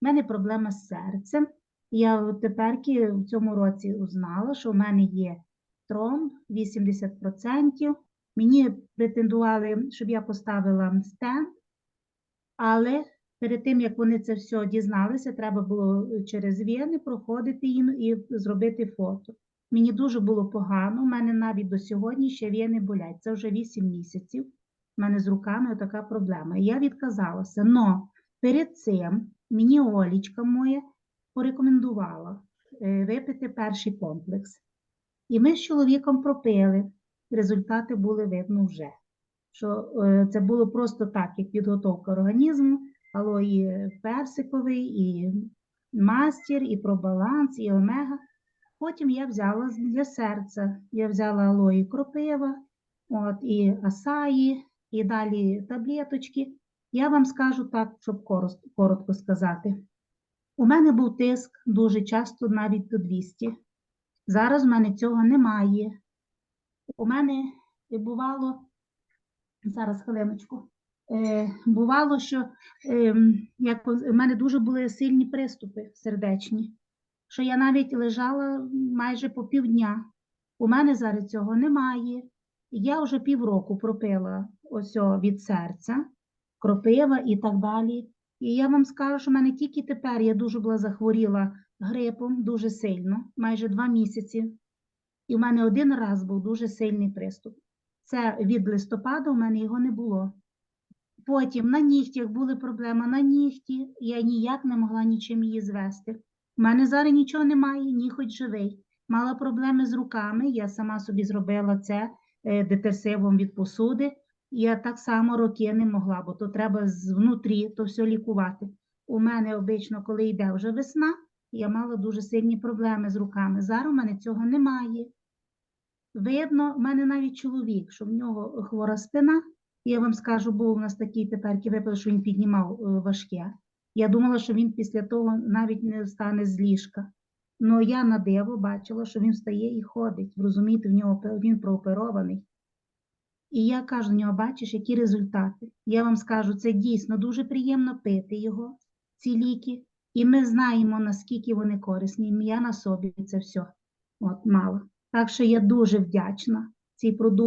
мене проблема з серцем. Я от теперки в цьому році узнала, що в мене є тромб 80%. Мені претендували, щоб я поставила стенд, але перед тим, як вони це все дізналися, треба було через вени проходити їм і зробити фото. Мені дуже було погано, у мене навіть до сьогодні ще вени болять. Це вже 8 місяців. У мене з руками така проблема. І я відказалася. Но перед цим мені Олічка моя порекомендувала е, випити перший комплекс. І ми з чоловіком пропили. Результати були видно вже. Що е, це було просто так, як підготовка організму, алої персиковий, і мастер, і пробаланс, і омега. Потім я взяла для серця. Я взяла алої кропива, от, і асаї, і далі таблеточки. Я вам скажу так, щоб коротко сказати. У мене був тиск дуже часто навіть до 200. Зараз в мене цього немає. У мене бувало, зараз хвилиночку, е, бувало, що е, як у мене дуже були сильні приступи сердечні, що я навіть лежала майже по півдня. У мене зараз цього немає. Я вже півроку пропила ось від серця, кропива і так далі. І я вам скажу, що в мене тільки тепер я дуже була захворіла грипом дуже сильно, майже два місяці. І в мене один раз був дуже сильний приступ. Це від листопада у мене його не було. Потім на нігтях були проблеми на нігті, я ніяк не могла нічим її звести. У мене зараз нічого немає, ні хоч живий. Мала проблеми з руками, я сама собі зробила це е, детерсивом від посуди. Я так само роки не могла, бо то треба знутрі то все лікувати. У мене обично, коли йде вже весна, я мала дуже сильні проблеми з руками. Зараз у мене цього немає. Видно, в мене навіть чоловік, що в нього хвора спина. Я вам скажу, був у нас такий теперки випадок, що він піднімав е, важке. Я думала, що він після того навіть не встане з ліжка. Ну я на диво бачила, що він встає і ходить. Розумієте, в нього він прооперований. І я кажу до нього, бачиш, які результати. Я вам скажу, це дійсно дуже приємно пити його, ці ліки. І ми знаємо, наскільки вони корисні. Я на собі це все от, мала. Так що я дуже вдячна цій продукт.